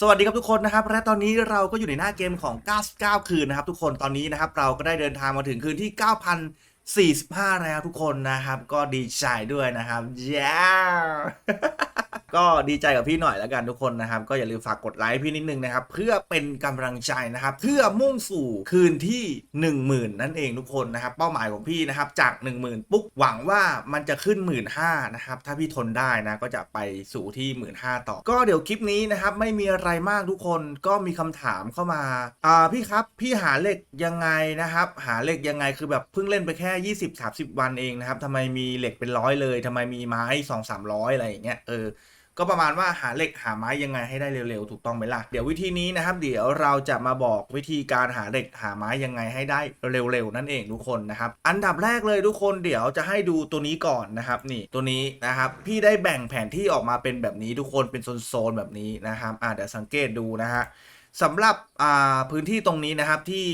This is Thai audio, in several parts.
สวัสดีครับทุกคนนะครับและตอนนี้เราก็อยู่ในหน้าเกมของ 99 คืนนะครับ ทุกคนตอนนี้นะครับเราก็ได้เดินทางมาถึงคืนที่ 9,045 แล้วทุกคนนะครับ ก็ดีใจด้วยนะครับย้ ก็ดีใจกับพี่หน่อยแล้วกันทุกคนนะครับ ก็อย่าลืมฝากกดไลค์พี่นิดนึงนะครับ เพื่อเป็นกำลังใจนะครับ เพื่อมุ่งสู่คืนที่ 10,000 นั่นเองทุกคนนะครับ เป้าหมายของพี่นะครับจาก 10,000 ปุ๊บหวังว่ามันจะขึ้น 1 5ื่นนะครับ ถ้าพี่ทนได้นะ ก็จะไปสู่ที่ 1 5ื่นต่อ ก็เดี๋ยวคลิปนี้นะครับ ไม่มีอะไรมากทุกคนก็มีคำถามเข้ามาอ่าพี่ครับพี่หาเหล็กยังไงนะครับ หาเหล็กยังไงคือแบบเพิ่งเล่นไปแค่ 20-30 วันเองนะครับทำไมมีเหล็กเป็นร้อยเลยทำไมมีไม้2-300อะไรอย่างเงี้ยเออ ก็ประมาณว่าหาเหล็กหาไม้ยังไงให้ได้เร็วๆ ถูกต้องไหมล่ะ เดี๋ยววิธีนี้นะครับ เดี๋ยวเราจะมาบอกวิธีการหาเหล็กหาไม้ยังไงให้ได้เร็วๆ นั่นเองทุกคนนะครับ อันดับแรกเลยทุกคนเดี๋ยวจะให้ดูตัวนี้ก่อนนะครับ นี่ตัวนี้นะครับ พี่ได้แบ่งแผนที่ออกมาเป็นแบบนี้ทุกคนเป็นโซนๆแบบนี้นะครับอ่าเดี๋ยวสังเกตดูนะฮะสำหรับอ่าพื้นที่ตรงนี้นะครับที่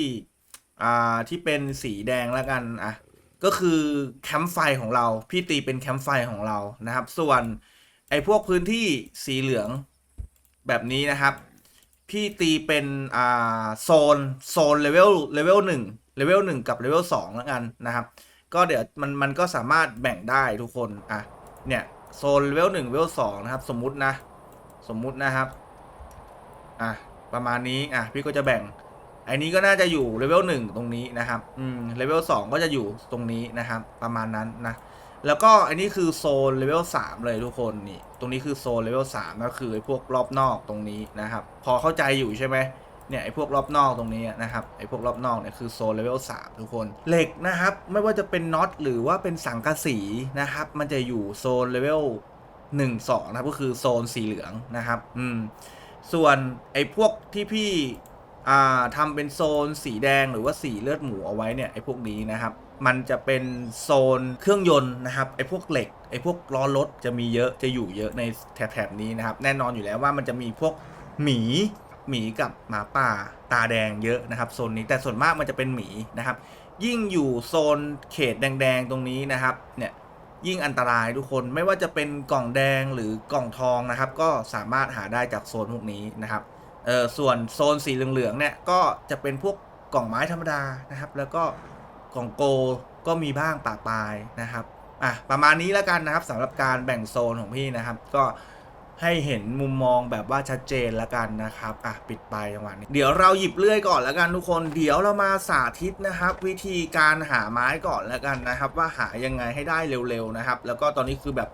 อ่าที่เป็นสีแดงแล้วกันอะก็คือแคมป์ไฟของเราพี่ตีเป็นแคมป์ไฟของเรานะครับ ส่วน ไอ้พวกพื้นที่สีเหลืองแบบนี้นะครับ พี่ตีเป็นอ่าโซนโซนเลเวลเลเวลหนึ่งเลเวลหนึ่งกับเลเวลสองแล้วกันนะครับ ก็เดี๋ยวมันมันก็สามารถแบ่งได้ทุกคนอะเนี่ยโซนเลเวลหนึ่งเลเวลสองนะครับสมมุตินะสมมุตินะครับอะประมาณนี้อะพี่ก็จะแบ่งไอ้นี้ก็น่าจะอยู่เลเวลหนึ่งตรงนี้นะครับ อืมเลเวลสองก็จะอยู่ตรงนี้นะครับ ประมาณนั้นนะ แล้วก็อันนี้คือโซนเลเวล3เลยทุกคนนี่ ตรงนี้คือโซนเลเวล3ก็คือไอ้พวกรอบนอกตรงนี้นะครับ พอเข้าใจอยู่ใช่ไหมเนี่ยไอ้พวกรอบนอกตรงนี้นะครับไอ้พวกรอบนอกเนี่ยคือโซนเลเวล3ทุกคนเหล็กนะครับไม่ว่าจะเป็นน็อตหรือว่าเป็นสังกะสีนะครับ มันจะอยู่โซนเลเวล1 2นะครับก็คือโซนสีเหลืองนะครับอืมส่วนไอ้พวกที่พี่อ่าทำเป็นโซนสีแดงหรือว่าสีเลือดหมูเอาไว้เนี่ยไอ้พวกนี้นะครับ มันจะเป็นโซนเครื่องยนต์นะครับไอ้พวกเหล็กไอ้พวกล้อรถจะมีเยอะจะอยู่เยอะในแถบๆนี้นะครับ แน่นอนอยู่แล้วว่ามันจะมีพวกหมีหมีกับหมาป่าตาแดงเยอะนะครับโซนนี้แต่ส่วนมากมันจะเป็นหมีนะครับ ยิ่งอยู่โซนเขตแดงๆตรงนี้นะครับเนี่ยยิ่งอันตรายทุกคนไม่ว่าจะเป็นกล่องแดงหรือกล่องทองนะครับ ก็สามารถหาได้จากโซนพวกนี้นะครับเออส่วนโซนสีเหลืองๆเนี่ยก็จะเป็นพวกกล่องไม้ธรรมดานะครับ แล้วก็ ของโกก็มีบ้างปะปายนะครับอะประมาณนี้แล้วกันนะครับสำหรับการแบ่งโซนของพี่นะครับ ก็ให้เห็นมุมมองแบบว่าชัดเจนแล้วกันนะครับอะปิดไปจังหวะนี้เดี๋ยวเราหยิบเลื่อยก่อนแล้วกันทุกคน เดี๋ยวเรามาสาธิตนะครับ วิธีการหาไม้ก่อนแล้วกันนะครับ ว่าหายังไงให้ได้เร็วๆนะครับ แล้วก็ตอนนี้คือแบบ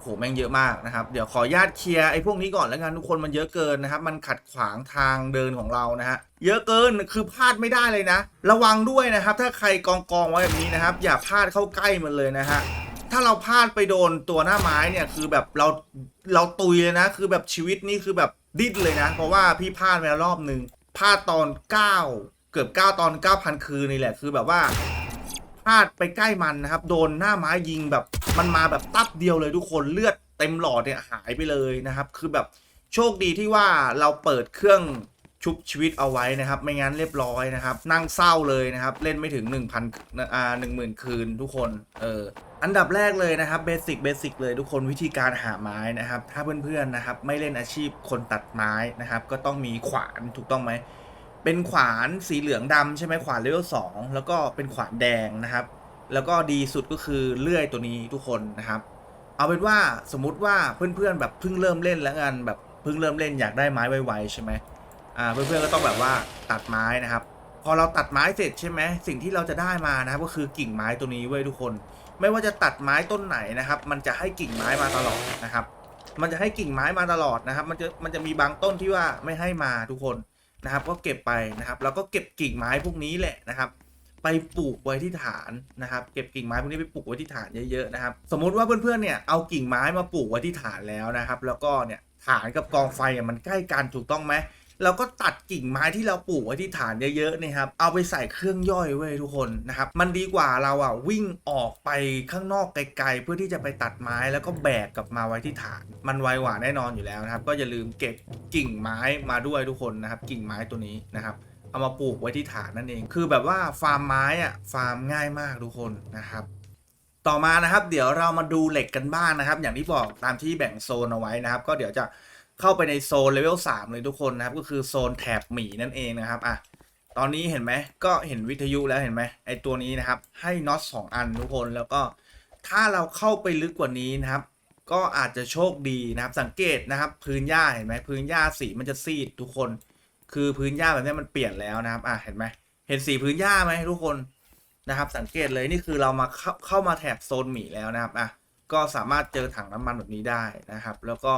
โหแม่งเยอะมากนะครับ เดี๋ยวขอญาตเคลียร์ไอ้พวกนี้ก่อนแล้วกันทุกคนมันเยอะเกินนะครับ มันขัดขวางทางเดินของเรานะฮะเยอะเกินคือพลาดไม่ได้เลยนะ ระวังด้วยนะครับ ถ้าใครกองกองไว้แบบนี้นะครับ อย่าพลาดเข้าใกล้มันเลยนะฮะถ้าเราพลาดไปโดนตัวหน้าไม้เนี่ยคือแบบเราเราตุยเลยนะ คือแบบชีวิตนี่คือแบบดิ้นเลยนะ เพราะว่าพี่พลาดไปแล้วรอบหนึ่งพลาดตอน 9 เกือบ 9 ตอน 9,000 คืนนี่แหละ คือแบบว่า พลาดไปใกล้มันนะครับ โดนหน้าไม้ยิงแบบมันมาแบบตับเดียวเลยทุกคนเลือดเต็มหลอดเนี่ยหายไปเลยนะครับ คือแบบโชคดีที่ว่าเราเปิดเครื่องชุบชีวิตเอาไว้นะครับ ไม่งั้นเรียบร้อยนะครับ นั่งเศร้าเลยนะครับ เล่นไม่ถึง 1,000อ่า10,000 คืนทุกคนเอออันดับแรกเลยนะครับเบสิกเบสิกเลยทุกคนวิธีการหาไม้นะครับ ถ้าเพื่อนๆนะครับ ไม่เล่นอาชีพคนตัดไม้นะครับ ก็ต้องมีขวานถูกต้องไหม เป็นขวานสีเหลืองดำใช่ไหมขวานเลเวลสองแล้วก็เป็นขวานแดงนะครับ แล้วก็ดีสุดก็คือเลื่อยตัวนี้ทุกคนนะครับ เอาเป็นว่าสมมุติว่าเพื่อนๆแบบเพิ่งเริ่มเล่นแล้วกันแบบเพิ่งเริ่มเล่นอยากได้ไม้ไวๆใช่ไหมอ่าเพื่อนๆก็ต้องแบบว่าตัดไม้นะครับ พอเราตัดไม้เสร็จใช่ไหมสิ่งที่เราจะได้มานะครับก็คือกิ่งไม้ตัวนี้เว้ยทุกคน ไม่ว่าจะตัดไม้ต้นไหนนะครับ มันจะให้กิ่งไม้มาตลอดนะครับ มันจะให้กิ่งไม้มาตลอดนะครับ มันจะมันจะมีบางต้นที่ว่าไม่ให้มาทุกคน นะครับ ก็เก็บไปนะครับ แล้วก็เก็บกิ่งไม้พวกนี้แหละนะครับ ไปปลูกไว้ที่ฐานนะครับ เก็บกิ่งไม้พวกนี้ไปปลูกไว้ที่ฐานเยอะๆนะครับ สมมุติว่าเพื่อนๆเนี่ยเอากิ่งไม้มาปลูกไว้ที่ฐานแล้วนะครับ แล้วก็เนี่ยฐานกับกองไฟมันใกล้กันถูกต้องไหม เราก็ตัดกิ่งไม้ที่เราปลูกไว้ที่ฐานเยอะๆนะครับ เอาไปใส่เครื่องย่อยเว้ยทุกคนนะครับ มันดีกว่าเราอะวิ่งออกไปข้างนอกไกลๆ เพื่อที่จะไปตัดไม้แล้วก็แบกกลับมาไว้ที่ฐาน มันไวกว่าแน่นอนอยู่แล้วนะครับ ก็อย่าลืมเก็บกิ่งไม้มาด้วยทุกคนนะครับ กิ่งไม้ตัวนี้นะครับเอามาปลูกไว้ที่ฐานนั่นเอง คือแบบว่าฟาร์มไม้อะฟาร์มง่ายมากทุกคนนะครับ ต่อมานะครับ เดี๋ยวเรามาดูเหล็กกันบ้างนะครับ อย่างที่บอกตามที่แบ่งโซนเอาไว้นะครับ ก็เดี๋ยวจะ เข้าไปในโซนเลเวล3เลยทุกคนนะครับ ก็คือโซนแถบหมีนั่นเองนะครับอะตอนนี้เห็นไหมก็เห็นวิทยุแล้วเห็นไหมไอตัวนี้นะครับ ให้น็อต2อันทุกคนแล้วก็ถ้าเราเข้าไปลึกกว่านี้นะครับ ก็อาจจะโชคดีนะครับ สังเกตนะครับ พื้นหญ้าเห็นไหมพื้นหญ้าสีมันจะซีดทุกคน คือพื้นหญ้าแบบนี้มันเปลี่ยนแล้วนะครับอะเห็นไหมเห็นสีพื้นหญ้าไหมทุกคนนะครับ สังเกตเลยนี่คือเรามาเข้าเข้ามาแถบโซนหมีแล้วนะครับอะก็สามารถเจอถังน้ำมันแบบนี้ได้นะครับ แล้วก็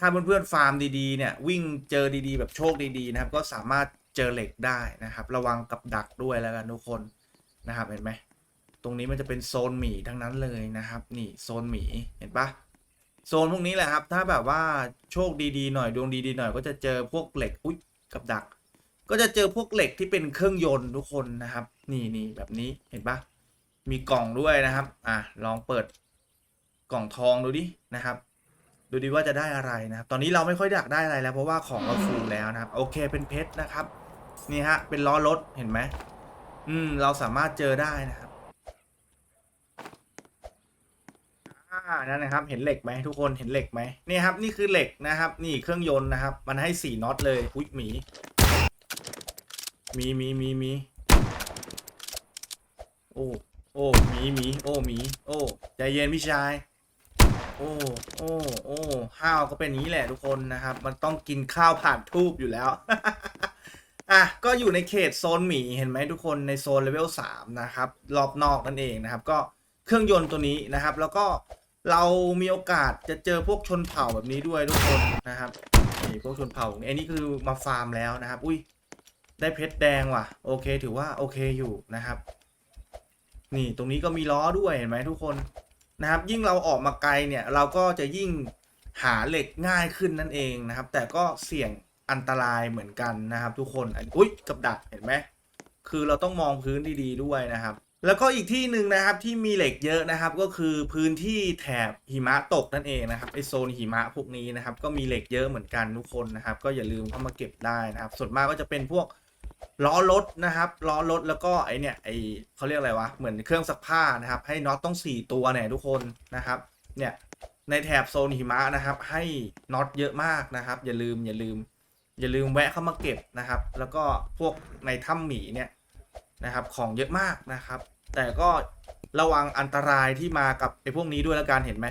ถ้าเพื่อนๆฟาร์มดีๆเนี่ยวิ่งเจอดีๆ แบบโชคดีๆนะครับก็สามารถเจอเหล็กได้นะครับ ระวังกับดักด้วยแล้วกันทุกคนนะครับเห็นไหมตรงนี้มันจะเป็นโซนหมีทั้งนั้นเลยนะครับ นี่โซนหมีเห็นปะโซนพวกนี้แหละครับ ถ้าแบบว่าโชคดีๆหน่อยดวงดีๆหน่อยก็จะเจอพวกเหล็กอุ้ยกับดัก ก็จะเจอพวกเหล็กที่เป็นเครื่องยนต์ทุกคนนะครับ นี่นี่แบบนี้เห็นปะมีกล่องด้วยนะครับ อะลองเปิดกล่องทองดูดินะครับ ดูดิว่าจะได้อะไรนะครับ ตอนนี้เราไม่ค่อยอยากได้อะไรแล้ว เพราะว่าของเราฟูแล้วนะครับ โอเคเป็นเพชรนะครับ นี่ฮะ เป็นล้อรถเห็นไหมอืม เราสามารถเจอได้นะครับอ่านั่นนะครับ เห็นเหล็กไหมทุกคนเห็นเหล็กไหมนี่ครับ นี่คือเหล็กนะครับ นี่เครื่องยนต์นะครับ มันให้สี่น็อตเลยอุ้ยหมีมีมีมีมีโอ้โอ้หมีหมีโอ้หมีโอ้ใจเย็นพี่ชาย โอ้โอ้โอ้ข้าวก็เป็นอย่างนี้แหละทุกคนนะครับ มันต้องกินข้าวผ่านทูบอยู่แล้ว อะก็อยู่ในเขตโซนหมีเห็นไหมทุกคนในโซนเลเวล3นะครับรอบนอกนั่นเองนะครับ ก็เครื่องยนต์ตัวนี้นะครับ แล้วก็เรามีโอกาสจะเจอพวกชนเผ่าแบบนี้ด้วยทุกคนนะครับนี่พวกชนเผ่าไอ้นี่คือมาฟาร์มแล้วนะครับ อุ้ยได้เพชรแดงว่ะ โอเค ถือว่าโอเคอยู่นะครับ นี่ตรงนี้ก็มีล้อด้วยเห็นไหมทุกคน นะครับ ยิ่งเราออกมาไกลเนี่ยเราก็จะยิ่งหาเหล็กง่ายขึ้นนั่นเองนะครับ แต่ก็เสี่ยงอันตรายเหมือนกันนะครับ ทุกคนอุ้ยกับดักเห็นไหมคือเราต้องมองพื้นดี ๆ ด้วยนะครับ แล้วก็อีกที่หนึ่งนะครับที่มีเหล็กเยอะนะครับ ก็คือพื้นที่แถบหิมะตกนั่นเองนะครับไอโซนหิมะพวกนี้นะครับ ก็มีเหล็กเยอะเหมือนกันทุกคนนะครับ ก็อย่าลืมเข้ามาเก็บได้นะครับ ส่วนมากก็จะเป็นพวก ล้อรถนะครับล้อรถแล้วก็ไอเนี่ยไอเขาเรียกอะไรวะเหมือนเครื่องซักผ้านะครับ ให้น็อตต้องสี่ตัวเนี่ยทุกคนนะครับเนี่ยในแถบโซนหิมะนะครับ ให้น็อตเยอะมากนะครับ อย่าลืมอย่าลืม อย่าลืมแวะเข้ามาเก็บนะครับ แล้วก็พวกในถ้ำหมีเนี่ยนะครับของเยอะมากนะครับ แต่ก็ระวังอันตรายที่มากับไอ้พวกนี้ด้วยแล้วกันเห็นไหม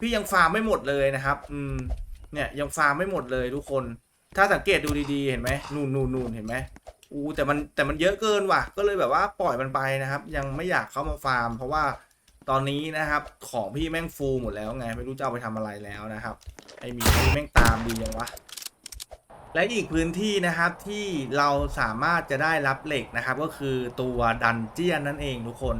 พี่ยังฟาร์มไม่หมดเลยนะครับอืมเนี่ยยังฟาร์มไม่หมดเลยทุกคน ถ้าสังเกตดูดีๆ เห็นไหมนูนนูนนูนเห็นไหม อู้แต่มันแต่มันเยอะเกินว่ะ ก็เลยแบบว่าปล่อยมันไปนะครับ ยังไม่อยากเข้ามาฟาร์ม เพราะว่าตอนนี้นะครับ ของพี่แม่งฟูลหมดแล้วไง ไม่รู้จะเอาไปทำอะไรแล้วนะครับ ไอ้หมีพี่แม่งตามดียังวะและอีกพื้นที่นะครับที่เราสามารถจะได้รับเหล็กนะครับ ก็คือตัวดันเจียนนั่นเองทุกคน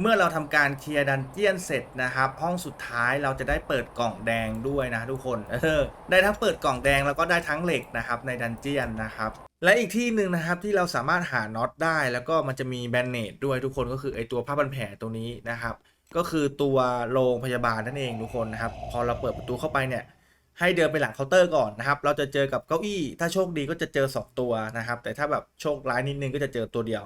เมื่อเราทำการเคลียร์ดันเจียนเสร็จนะครับ ห้องสุดท้ายเราจะได้เปิดกล่องแดงด้วยนะทุกคนเออได้ทั้งเปิดกล่องแดงแล้วก็ได้ทั้งเหล็กนะครับในดันเจียนนะครับ และอีกที่หนึ่งนะครับที่เราสามารถหาน็อตได้ แล้วก็มันจะมีแบนเนตด้วยทุกคนก็คือไอตัวผ้าบันแผลตัวนี้นะครับ ก็คือตัวโรงพยาบาลนั่นเองทุกคนนะครับ พอเราเปิดประตูเข้าไปเนี่ยให้เดินไปหลังเคาน์เตอร์ก่อนนะครับ เราจะเจอกับเก้าอี้ ถ้าโชคดีก็จะเจอ 2 ตัวนะครับ แต่ถ้าแบบโชคร้ายนิดนึงก็จะเจอตัวเดียว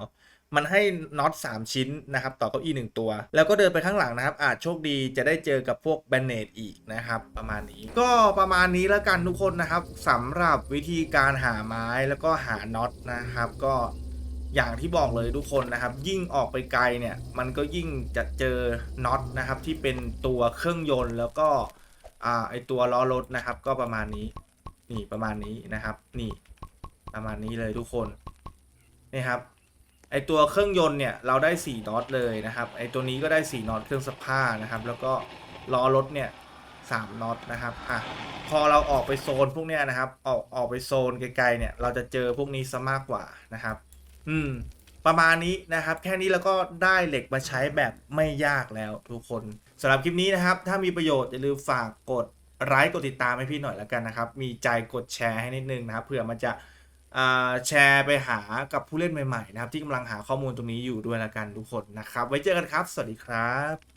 มันให้น็อต3 ชิ้นนะครับต่อเก้าอี้ 1 ตัว แล้วก็เดินไปข้างหลังนะครับ อาจโชคดีจะได้เจอกับพวกแบนเนตอีกนะครับ ประมาณนี้ ก็ประมาณนี้แล้วกันทุกคนนะครับสำหรับวิธีการหาไม้แล้วก็หาน็อตนะครับก็อย่างที่บอกเลยทุกคนนะครับ ยิ่งออกไปไกลเนี่ย มันก็ยิ่งจะเจอน็อตนะครับที่เป็นตัวเครื่องยนต์แล้วก็อ่าไอตัวล้อรถนะครับ ก็ประมาณนี้ นี่ประมาณนี้นะครับ นี่ประมาณนี้เลยทุกคนนี่ครับ ไอตัวเครื่องยนต์เนี่ยเราได้ 4น็อตเลยนะครับไอตัวนี้ก็ได้ 4น็อตเครื่องซักผ้านะครับ แล้วก็ล้อรถเนี่ย3น็อตนะครับอะพอเราออกไปโซนพวกเนี้ยนะครับ ออกออกไปโซนไกลๆเนี่ย เราจะเจอพวกนี้ซะมากกว่านะครับ อืม ประมาณนี้นะครับ แค่นี้แล้วก็ได้เหล็กมาใช้แบบไม่ยากแล้วทุกคนสำหรับคลิปนี้นะครับ ถ้ามีประโยชน์อย่าลืมฝากกดไลค์กดติดตามให้พี่หน่อยแล้วกันนะครับ มีใจกดแชร์ให้นิดนึงนะครับเผื่อมันจะ แชร์ไปหากับผู้เล่นใหม่ๆนะครับ ที่กำลังหาข้อมูลตรงนี้อยู่ด้วยละกันทุกคนนะครับ ไว้เจอกันครับ สวัสดีครับ